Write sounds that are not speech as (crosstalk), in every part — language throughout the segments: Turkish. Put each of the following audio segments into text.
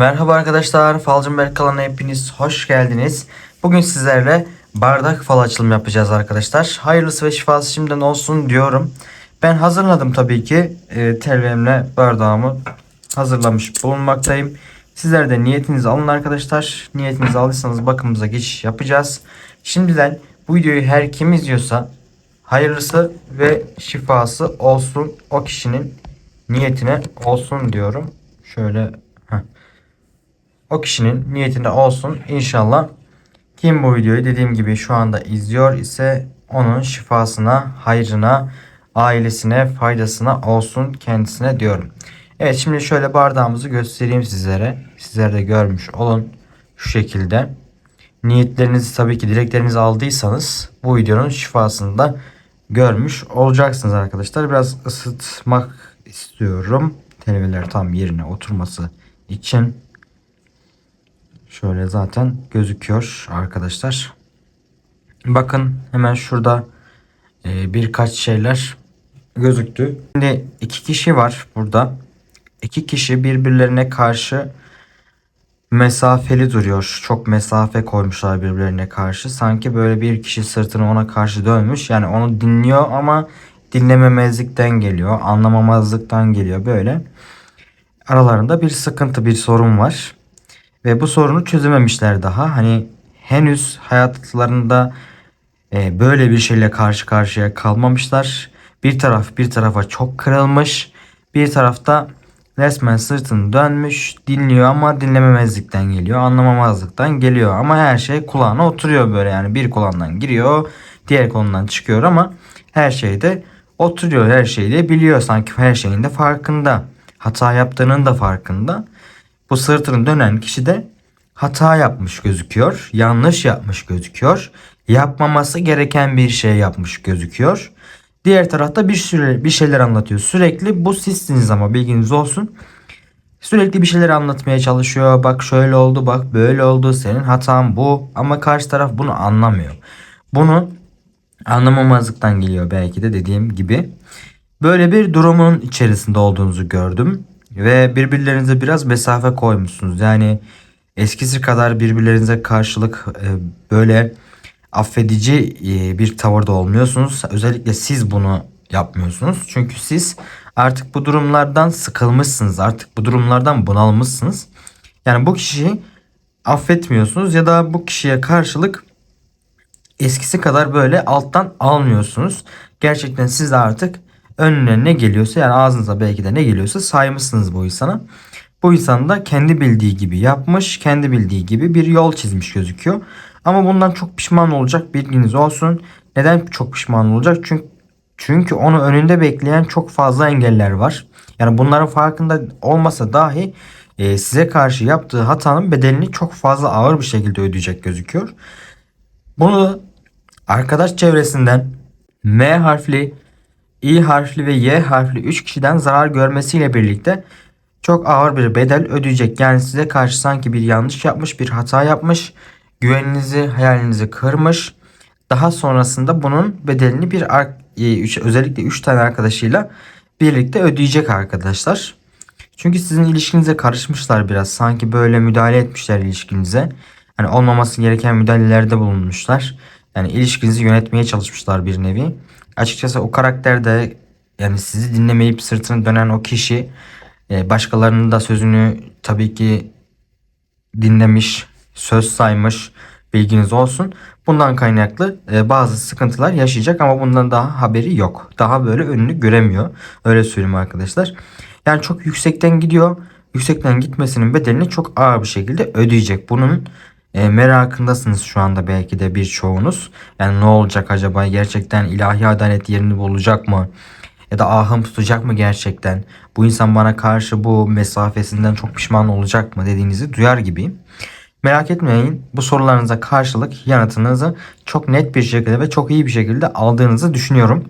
Merhaba arkadaşlar, Falcınberk kanalına hepiniz hoş geldiniz. Bugün sizlerle bardak fal açılımı yapacağız arkadaşlar. Hayırlısı ve şifası şimdiden olsun diyorum. Ben hazırladım tabii ki. E, telvemle bardağımı hazırlamış bulunmaktayım. Sizler de niyetinizi alın arkadaşlar. Niyetinizi aldıysanız bakımıza geçiş yapacağız. Şimdiden bu videoyu her kim izliyorsa hayırlısı ve şifası olsun o kişinin niyetine olsun diyorum. Şöyle o kişinin niyetinde olsun inşallah. Kim bu videoyu dediğim gibi şu anda izliyor ise onun şifasına, hayrına, ailesine, faydasına olsun kendisine diyorum. Evet şimdi şöyle bardağımızı göstereyim sizlere. Sizler de görmüş olun şu şekilde. Niyetlerinizi tabii ki dileklerinizi aldıysanız bu videonun şifasını da görmüş olacaksınız arkadaşlar. Biraz ısıtmak istiyorum. Televiler tam yerine oturması için. Şöyle zaten gözüküyor arkadaşlar. Bakın hemen şurada e, birkaç şeyler gözüktü. Şimdi iki kişi var burada. İki kişi birbirlerine karşı mesafeli duruyor. Çok mesafe koymuşlar birbirlerine karşı. Sanki böyle bir kişi sırtını ona karşı dönmüş. Yani onu dinliyor ama dinlememezlikten geliyor. Anlamamazlıktan geliyor böyle. Aralarında bir sıkıntı, bir sorun var. Ve bu sorunu çözememişler daha. Hani henüz hayatlarında e, böyle bir şeyle karşı karşıya kalmamışlar. Bir taraf bir tarafa çok kırılmış. Bir tarafta resmen sırtını dönmüş. Dinliyor ama dinlememezlikten geliyor. Anlamamazlıktan geliyor. Ama her şey kulağına oturuyor böyle yani. Bir kulağından giriyor. Diğer kolundan çıkıyor ama her şeyde oturuyor. Her şeyi de biliyor. Sanki her şeyin de farkında. Hata yaptığının da farkında. Bu sırtını dönen kişi de hata yapmış gözüküyor. Yanlış yapmış gözüküyor. Yapmaması gereken bir şey yapmış gözüküyor. Diğer tarafta bir süre bir şeyler anlatıyor. Sürekli bu sizsiniz ama bilginiz olsun. Sürekli bir şeyler anlatmaya çalışıyor. Bak şöyle oldu, bak böyle oldu. Senin hatan bu. Ama karşı taraf bunu anlamıyor. Bunu anlamamazlıktan geliyor belki de dediğim gibi. Böyle bir durumun içerisinde olduğunuzu gördüm ve birbirlerinize biraz mesafe koymuşsunuz. Yani eskisi kadar birbirlerinize karşılık e, böyle affedici e, bir tavırda olmuyorsunuz. Özellikle siz bunu yapmıyorsunuz. Çünkü siz artık bu durumlardan sıkılmışsınız. Artık bu durumlardan bunalmışsınız. Yani bu kişiyi affetmiyorsunuz ya da bu kişiye karşılık eskisi kadar böyle alttan almıyorsunuz. Gerçekten siz de artık önüne ne geliyorsa yani ağzınıza belki de ne geliyorsa saymışsınız bu insana. Bu insan da kendi bildiği gibi yapmış, kendi bildiği gibi bir yol çizmiş gözüküyor. Ama bundan çok pişman olacak bilginiz olsun. Neden çok pişman olacak? Çünkü çünkü onu önünde bekleyen çok fazla engeller var. Yani bunların farkında olmasa dahi e, size karşı yaptığı hatanın bedelini çok fazla ağır bir şekilde ödeyecek gözüküyor. Bunu arkadaş çevresinden M harfli İ harfli ve Y harfli 3 kişiden zarar görmesiyle birlikte çok ağır bir bedel ödeyecek. Yani size karşı sanki bir yanlış yapmış, bir hata yapmış, güveninizi, hayalinizi kırmış. Daha sonrasında bunun bedelini bir e, özellikle 3 tane arkadaşıyla birlikte ödeyecek arkadaşlar. Çünkü sizin ilişkinize karışmışlar biraz. Sanki böyle müdahale etmişler ilişkinize. Hani olmaması gereken müdahalelerde bulunmuşlar. Yani ilişkinizi yönetmeye çalışmışlar bir nevi. Açıkçası o karakter de yani sizi dinlemeyip sırtını dönen o kişi e, başkalarının da sözünü tabii ki dinlemiş, söz saymış bilginiz olsun. Bundan kaynaklı e, bazı sıkıntılar yaşayacak ama bundan daha haberi yok. Daha böyle önünü göremiyor. Öyle söyleyeyim arkadaşlar. Yani çok yüksekten gidiyor. Yüksekten gitmesinin bedelini çok ağır bir şekilde ödeyecek. Bunun e, merakındasınız şu anda belki de birçoğunuz. Yani ne olacak acaba gerçekten ilahi adalet yerini bulacak mı? Ya da ahım tutacak mı gerçekten? Bu insan bana karşı bu mesafesinden çok pişman olacak mı dediğinizi duyar gibiyim. Merak etmeyin bu sorularınıza karşılık yanıtınızı çok net bir şekilde ve çok iyi bir şekilde aldığınızı düşünüyorum.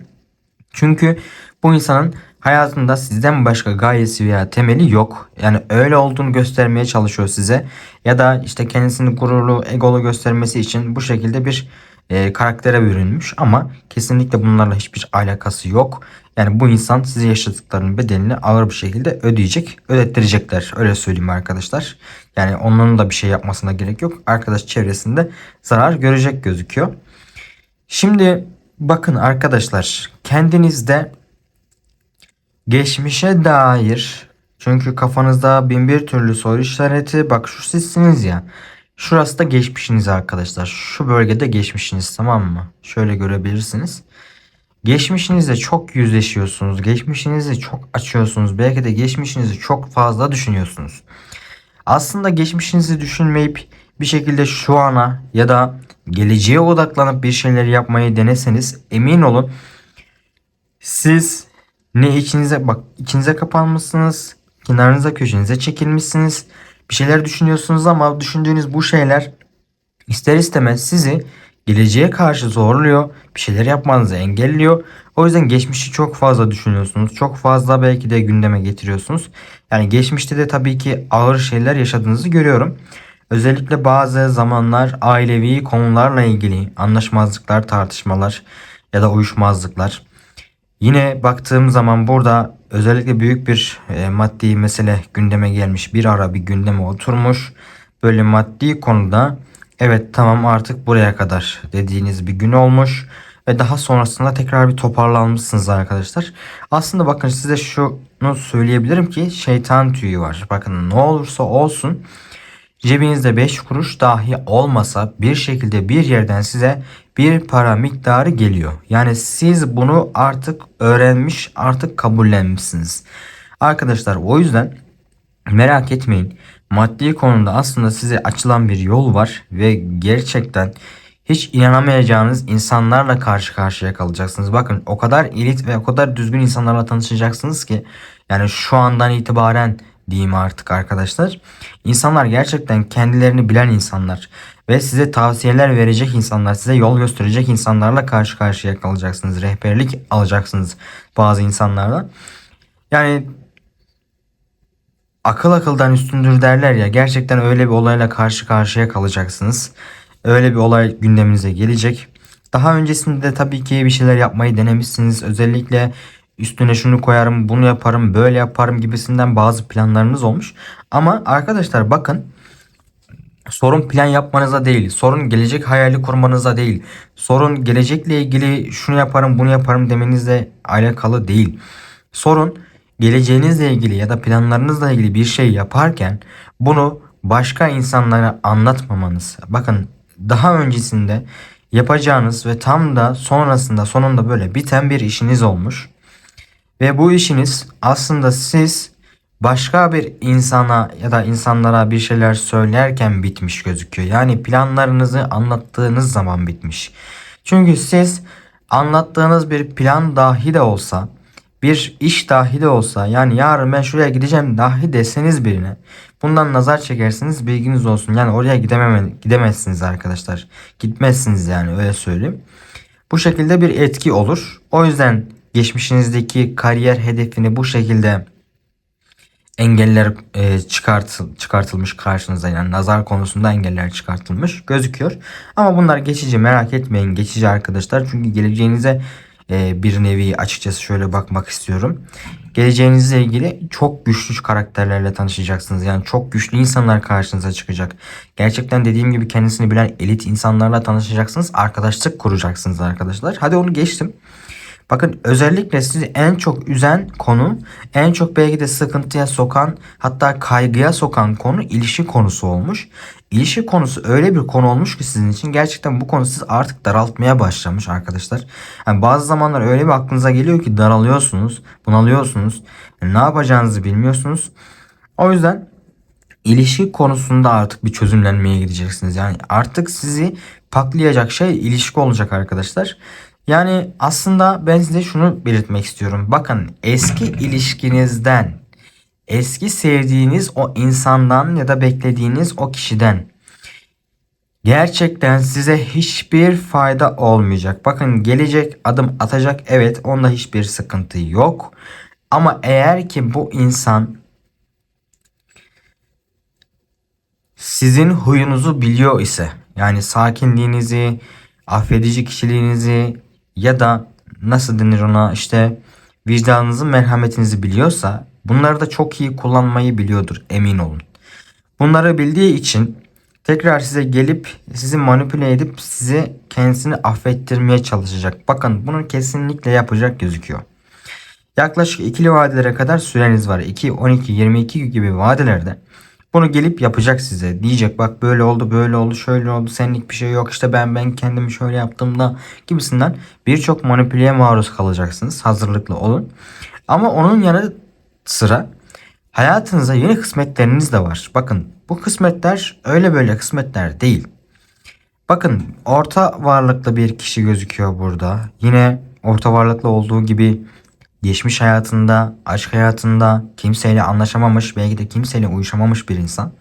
Çünkü bu insanın hayatında sizden başka gayesi veya temeli yok. Yani öyle olduğunu göstermeye çalışıyor size. Ya da işte kendisini gururlu, egolu göstermesi için bu şekilde bir e, karaktere bürünmüş ama kesinlikle bunlarla hiçbir alakası yok. Yani bu insan size yaşadıklarının bedelini ağır bir şekilde ödeyecek, ödettirecekler. Öyle söyleyeyim arkadaşlar. Yani onların da bir şey yapmasına gerek yok. Arkadaş çevresinde zarar görecek gözüküyor. Şimdi bakın arkadaşlar kendinizde geçmişe dair çünkü kafanızda bin bir türlü soru işareti bak şu sizsiniz ya. Şurası da geçmişiniz arkadaşlar. Şu bölgede geçmişiniz tamam mı? Şöyle görebilirsiniz. Geçmişinizle çok yüzleşiyorsunuz. Geçmişinizi çok açıyorsunuz. Belki de geçmişinizi çok fazla düşünüyorsunuz. Aslında geçmişinizi düşünmeyip bir şekilde şu ana ya da geleceğe odaklanıp bir şeyler yapmayı deneseniz emin olun siz ne içinize bak içinize kapanmışsınız, kenarınıza köşenize çekilmişsiniz. Bir şeyler düşünüyorsunuz ama düşündüğünüz bu şeyler ister istemez sizi geleceğe karşı zorluyor. Bir şeyler yapmanızı engelliyor. O yüzden geçmişi çok fazla düşünüyorsunuz. Çok fazla belki de gündeme getiriyorsunuz. Yani geçmişte de tabii ki ağır şeyler yaşadığınızı görüyorum. Özellikle bazı zamanlar ailevi konularla ilgili anlaşmazlıklar, tartışmalar ya da uyuşmazlıklar. Yine baktığım zaman burada özellikle büyük bir e, maddi mesele gündeme gelmiş. Bir ara bir gündeme oturmuş. Böyle maddi konuda evet tamam artık buraya kadar dediğiniz bir gün olmuş. Ve daha sonrasında tekrar bir toparlanmışsınız arkadaşlar. Aslında bakın size şunu söyleyebilirim ki şeytan tüyü var. Bakın ne olursa olsun cebinizde 5 kuruş dahi olmasa bir şekilde bir yerden size bir para miktarı geliyor. Yani siz bunu artık öğrenmiş, artık kabullenmişsiniz. Arkadaşlar o yüzden merak etmeyin. Maddi konuda aslında size açılan bir yol var ve gerçekten hiç inanamayacağınız insanlarla karşı karşıya kalacaksınız. Bakın o kadar elit ve o kadar düzgün insanlarla tanışacaksınız ki yani şu andan itibaren diyeyim artık arkadaşlar. İnsanlar gerçekten kendilerini bilen insanlar ve size tavsiyeler verecek insanlar, size yol gösterecek insanlarla karşı karşıya kalacaksınız. Rehberlik alacaksınız bazı insanlarla. Yani akıl akıldan üstündür derler ya. Gerçekten öyle bir olayla karşı karşıya kalacaksınız. Öyle bir olay gündeminize gelecek. Daha öncesinde de tabii ki bir şeyler yapmayı denemişsiniz. Özellikle üstüne şunu koyarım, bunu yaparım, böyle yaparım gibisinden bazı planlarınız olmuş. Ama arkadaşlar bakın sorun plan yapmanıza değil, sorun gelecek hayali kurmanıza değil, sorun gelecekle ilgili şunu yaparım, bunu yaparım demenizle alakalı değil. Sorun geleceğinizle ilgili ya da planlarınızla ilgili bir şey yaparken bunu başka insanlara anlatmamanız. Bakın daha öncesinde yapacağınız ve tam da sonrasında sonunda böyle biten bir işiniz olmuş. Ve bu işiniz aslında siz başka bir insana ya da insanlara bir şeyler söylerken bitmiş gözüküyor. Yani planlarınızı anlattığınız zaman bitmiş. Çünkü siz anlattığınız bir plan dahi de olsa, bir iş dahi de olsa yani yarın ben şuraya gideceğim dahi deseniz birine bundan nazar çekersiniz bilginiz olsun. Yani oraya gidememe, gidemezsiniz arkadaşlar. Gitmezsiniz yani öyle söyleyeyim. Bu şekilde bir etki olur. O yüzden geçmişinizdeki kariyer hedefini bu şekilde engeller e, çıkartıl, çıkartılmış karşınıza yani nazar konusunda engeller çıkartılmış gözüküyor. Ama bunlar geçici merak etmeyin geçici arkadaşlar çünkü geleceğinize e, bir nevi açıkçası şöyle bakmak istiyorum. Geleceğinizle ilgili çok güçlü karakterlerle tanışacaksınız. Yani çok güçlü insanlar karşınıza çıkacak. Gerçekten dediğim gibi kendisini bilen elit insanlarla tanışacaksınız. Arkadaşlık kuracaksınız arkadaşlar. Hadi onu geçtim. Bakın özellikle sizi en çok üzen konu, en çok belki de sıkıntıya sokan, hatta kaygıya sokan konu ilişki konusu olmuş. İlişki konusu öyle bir konu olmuş ki sizin için gerçekten bu konu siz artık daraltmaya başlamış arkadaşlar. Yani bazı zamanlar öyle bir aklınıza geliyor ki daralıyorsunuz, bunalıyorsunuz. Ne yapacağınızı bilmiyorsunuz. O yüzden ilişki konusunda artık bir çözümlenmeye gideceksiniz. Yani artık sizi paklayacak şey ilişki olacak arkadaşlar. Yani aslında ben size şunu belirtmek istiyorum. Bakın eski ilişkinizden, eski sevdiğiniz o insandan ya da beklediğiniz o kişiden gerçekten size hiçbir fayda olmayacak. Bakın gelecek adım atacak evet onda hiçbir sıkıntı yok. Ama eğer ki bu insan sizin huyunuzu biliyor ise yani sakinliğinizi, affedici kişiliğinizi ya da nasıl denir ona işte vicdanınızı merhametinizi biliyorsa bunları da çok iyi kullanmayı biliyordur emin olun. Bunları bildiği için tekrar size gelip sizi manipüle edip sizi kendisini affettirmeye çalışacak. Bakın bunu kesinlikle yapacak gözüküyor. Yaklaşık ikili vadelere kadar süreniz var. 2, 12, 22 gibi vadelerde bunu gelip yapacak size. Diyecek bak böyle oldu böyle oldu şöyle oldu senlik bir şey yok işte ben ben kendimi şöyle yaptığımda gibisinden birçok manipüleye maruz kalacaksınız. Hazırlıklı olun. Ama onun yanı sıra hayatınıza yeni kısmetleriniz de var. Bakın bu kısmetler öyle böyle kısmetler değil. Bakın orta varlıklı bir kişi gözüküyor burada. Yine orta varlıklı olduğu gibi geçmiş hayatında, aşk hayatında kimseyle anlaşamamış, belki de kimseyle uyuşamamış bir insan.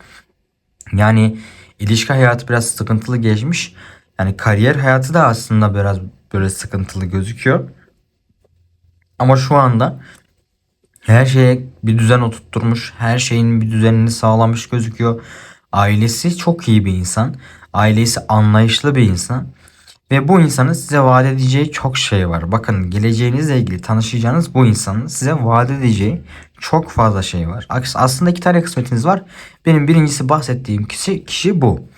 Yani ilişki hayatı biraz sıkıntılı geçmiş. Yani kariyer hayatı da aslında biraz böyle sıkıntılı gözüküyor. Ama şu anda her şeye bir düzen oturtturmuş, her şeyin bir düzenini sağlamış gözüküyor. Ailesi çok iyi bir insan. Ailesi anlayışlı bir insan. Ve bu insanın size vaat edeceği çok şey var. Bakın geleceğinizle ilgili tanışacağınız bu insanın size vaat edeceği çok fazla şey var. Aslında iki tane kısmetiniz var. Benim birincisi bahsettiğim kişi, kişi bu.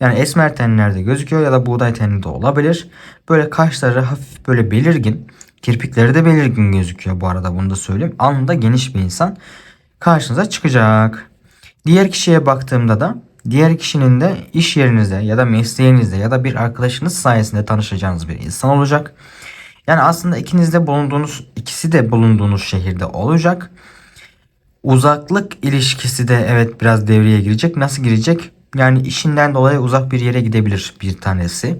Yani esmer tenlerde gözüküyor ya da buğday tenli de olabilir. Böyle kaşları hafif böyle belirgin. Kirpikleri de belirgin gözüküyor bu arada bunu da söyleyeyim. Alnında geniş bir insan karşınıza çıkacak. Diğer kişiye baktığımda da diğer kişinin de iş yerinizde ya da mesleğinizde ya da bir arkadaşınız sayesinde tanışacağınız bir insan olacak. Yani aslında ikiniz de bulunduğunuz ikisi de bulunduğunuz şehirde olacak. Uzaklık ilişkisi de evet biraz devreye girecek. Nasıl girecek? Yani işinden dolayı uzak bir yere gidebilir bir tanesi.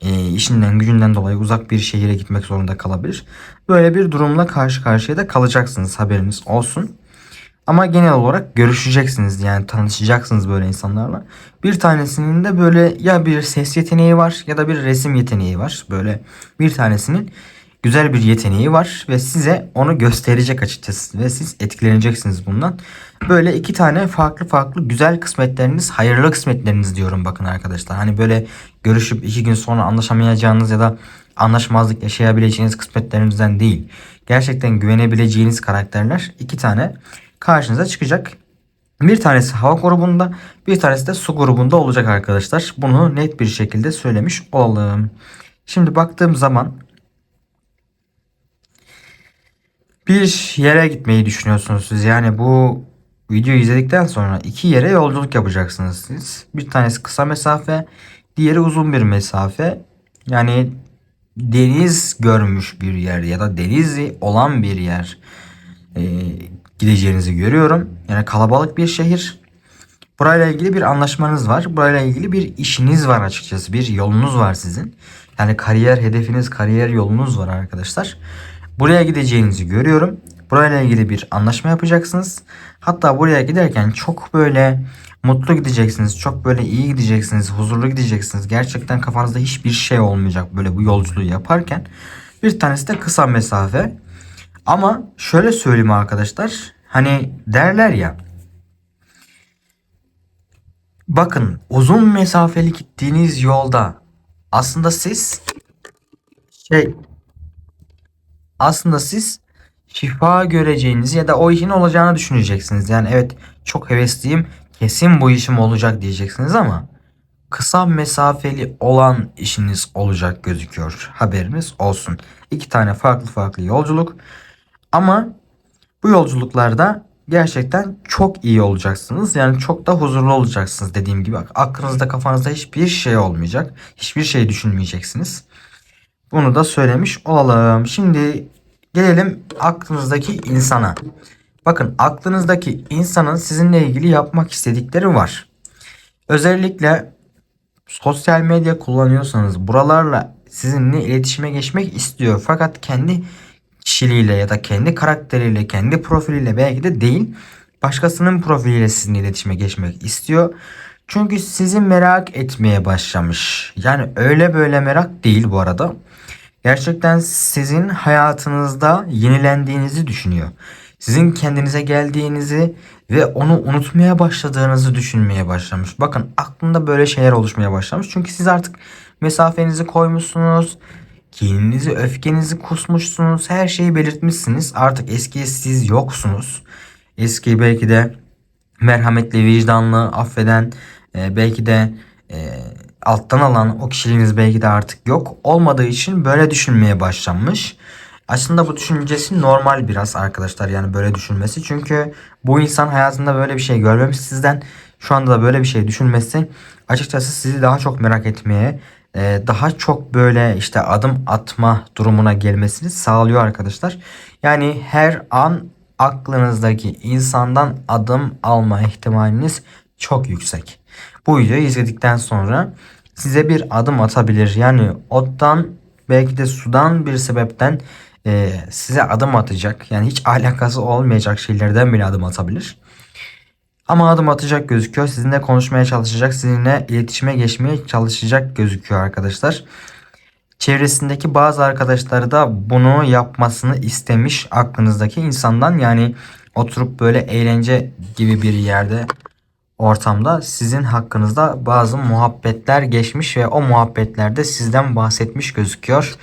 E, işinden gücünden dolayı uzak bir şehire gitmek zorunda kalabilir. Böyle bir durumla karşı karşıya da kalacaksınız haberiniz olsun. Ama genel olarak görüşeceksiniz yani tanışacaksınız böyle insanlarla. Bir tanesinin de böyle ya bir ses yeteneği var ya da bir resim yeteneği var. Böyle bir tanesinin güzel bir yeteneği var ve size onu gösterecek açıkçası ve siz etkileneceksiniz bundan. Böyle iki tane farklı farklı güzel kısmetleriniz, hayırlı kısmetleriniz diyorum bakın arkadaşlar. Hani böyle görüşüp iki gün sonra anlaşamayacağınız ya da anlaşmazlık yaşayabileceğiniz kısmetlerinizden değil. Gerçekten güvenebileceğiniz karakterler iki tane karşınıza çıkacak. Bir tanesi hava grubunda, bir tanesi de su grubunda olacak arkadaşlar. Bunu net bir şekilde söylemiş olalım. Şimdi baktığım zaman bir yere gitmeyi düşünüyorsunuz siz. Yani bu videoyu izledikten sonra iki yere yolculuk yapacaksınız siz. Bir tanesi kısa mesafe, diğeri uzun bir mesafe. Yani deniz görmüş bir yer ya da denizi olan bir yer. Ee, gideceğinizi görüyorum. Yani kalabalık bir şehir. Burayla ilgili bir anlaşmanız var. Burayla ilgili bir işiniz var açıkçası. Bir yolunuz var sizin. Yani kariyer hedefiniz, kariyer yolunuz var arkadaşlar. Buraya gideceğinizi görüyorum. Burayla ilgili bir anlaşma yapacaksınız. Hatta buraya giderken çok böyle mutlu gideceksiniz. Çok böyle iyi gideceksiniz. Huzurlu gideceksiniz. Gerçekten kafanızda hiçbir şey olmayacak böyle bu yolculuğu yaparken. Bir tanesi de kısa mesafe. Ama şöyle söyleyeyim arkadaşlar. Hani derler ya. Bakın uzun mesafeli gittiğiniz yolda aslında siz şey aslında siz şifa göreceğinizi ya da o işin olacağını düşüneceksiniz. Yani evet çok hevesliyim kesin bu işim olacak diyeceksiniz ama kısa mesafeli olan işiniz olacak gözüküyor. Haberiniz olsun. İki tane farklı farklı yolculuk ama bu yolculuklarda gerçekten çok iyi olacaksınız. Yani çok da huzurlu olacaksınız dediğim gibi. Aklınızda kafanızda hiçbir şey olmayacak. Hiçbir şey düşünmeyeceksiniz. Bunu da söylemiş olalım. Şimdi gelelim aklınızdaki insana. Bakın aklınızdaki insanın sizinle ilgili yapmak istedikleri var. Özellikle sosyal medya kullanıyorsanız buralarla sizinle iletişime geçmek istiyor. Fakat kendi kişiliğiyle ya da kendi karakteriyle, kendi profiliyle belki de değil başkasının profiliyle sizinle iletişime geçmek istiyor. Çünkü sizi merak etmeye başlamış. Yani öyle böyle merak değil bu arada. Gerçekten sizin hayatınızda yenilendiğinizi düşünüyor. Sizin kendinize geldiğinizi ve onu unutmaya başladığınızı düşünmeye başlamış. Bakın aklında böyle şeyler oluşmaya başlamış. Çünkü siz artık mesafenizi koymuşsunuz. Kininizi, öfkenizi kusmuşsunuz. Her şeyi belirtmişsiniz. Artık eski siz yoksunuz. Eski belki de merhametli, vicdanlı, affeden, e, belki de e, alttan alan o kişiliğiniz belki de artık yok. Olmadığı için böyle düşünmeye başlanmış. Aslında bu düşüncesi normal biraz arkadaşlar yani böyle düşünmesi. Çünkü bu insan hayatında böyle bir şey görmemiş sizden. Şu anda da böyle bir şey düşünmesi açıkçası sizi daha çok merak etmeye, daha çok böyle işte adım atma durumuna gelmesini sağlıyor arkadaşlar. Yani her an aklınızdaki insandan adım alma ihtimaliniz çok yüksek. Bu videoyu izledikten sonra size bir adım atabilir. Yani ottan belki de sudan bir sebepten e, size adım atacak. Yani hiç (laughs) alakası olmayacak şeylerden bile adım atabilir. Ama adım atacak gözüküyor. Sizinle konuşmaya çalışacak. Sizinle iletişime geçmeye çalışacak gözüküyor arkadaşlar. Çevresindeki bazı arkadaşları da bunu yapmasını istemiş aklınızdaki insandan. Yani oturup böyle eğlence gibi bir yerde ortamda sizin hakkınızda bazı muhabbetler geçmiş ve o muhabbetlerde sizden bahsetmiş gözüküyor.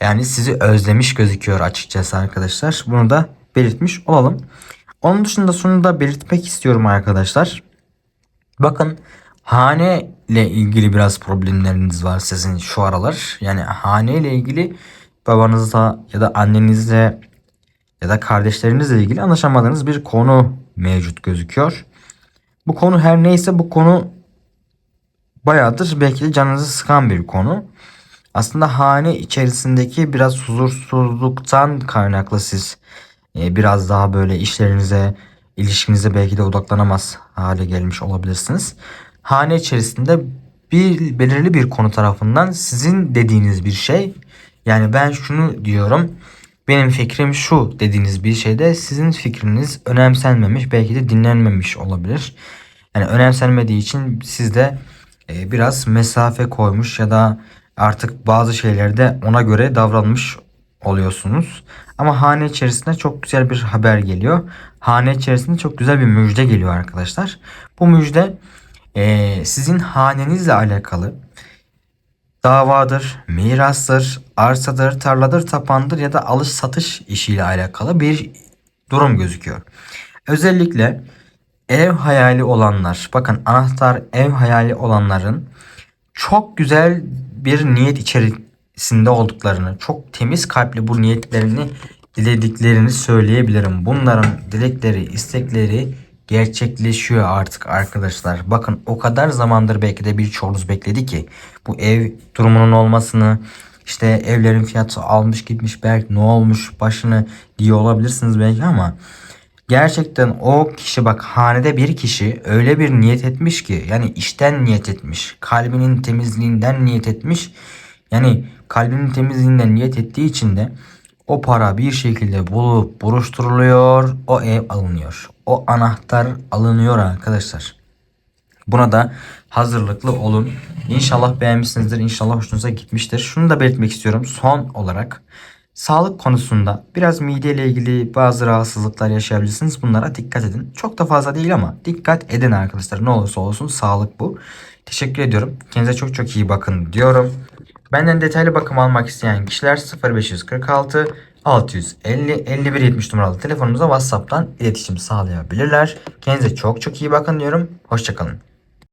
Yani sizi özlemiş gözüküyor açıkçası arkadaşlar. Bunu da belirtmiş olalım. Onun dışında şunu da belirtmek istiyorum arkadaşlar. Bakın hane ile ilgili biraz problemleriniz var sizin şu aralar. Yani hane ile ilgili babanızla ya da annenizle ya da kardeşlerinizle ilgili anlaşamadığınız bir konu mevcut gözüküyor. Bu konu her neyse bu konu bayağıdır belki de canınızı sıkan bir konu. Aslında hane içerisindeki biraz huzursuzluktan kaynaklı siz biraz daha böyle işlerinize, ilişkinize belki de odaklanamaz hale gelmiş olabilirsiniz. Hane içerisinde bir belirli bir konu tarafından sizin dediğiniz bir şey yani ben şunu diyorum benim fikrim şu dediğiniz bir şeyde sizin fikriniz önemsenmemiş belki de dinlenmemiş olabilir. Yani önemsenmediği için siz de e, biraz mesafe koymuş ya da artık bazı şeylerde ona göre davranmış oluyorsunuz. Ama hane içerisinde çok güzel bir haber geliyor. Hane içerisinde çok güzel bir müjde geliyor arkadaşlar. Bu müjde e, sizin hanenizle alakalı davadır, mirastır, arsadır, tarladır, tapandır ya da alış satış işiyle alakalı bir durum gözüküyor. Özellikle ev hayali olanlar, bakın anahtar ev hayali olanların çok güzel bir niyet içerisinde olduklarını, çok temiz kalpli bu niyetlerini dilediklerini söyleyebilirim. Bunların dilekleri, istekleri gerçekleşiyor artık arkadaşlar. Bakın o kadar zamandır belki de birçoğunuz bekledi ki bu ev durumunun olmasını işte evlerin fiyatı almış gitmiş belki ne olmuş başını diye olabilirsiniz belki ama gerçekten o kişi bak hanede bir kişi öyle bir niyet etmiş ki yani işten niyet etmiş kalbinin temizliğinden niyet etmiş yani kalbinin temizliğinden niyet ettiği için de o para bir şekilde bulup buruşturuluyor o ev alınıyor o anahtar alınıyor arkadaşlar. Buna da hazırlıklı olun. İnşallah beğenmişsinizdir. İnşallah hoşunuza gitmiştir. Şunu da belirtmek istiyorum son olarak. Sağlık konusunda biraz mide ile ilgili bazı rahatsızlıklar yaşayabilirsiniz. Bunlara dikkat edin. Çok da fazla değil ama dikkat edin arkadaşlar. Ne olursa olsun sağlık bu. Teşekkür ediyorum. Kendinize çok çok iyi bakın diyorum. Benden detaylı bakım almak isteyen kişiler 0546 650 51 70 numaralı telefonumuza WhatsApp'tan iletişim sağlayabilirler. Kendinize çok çok iyi bakın diyorum. Hoşçakalın.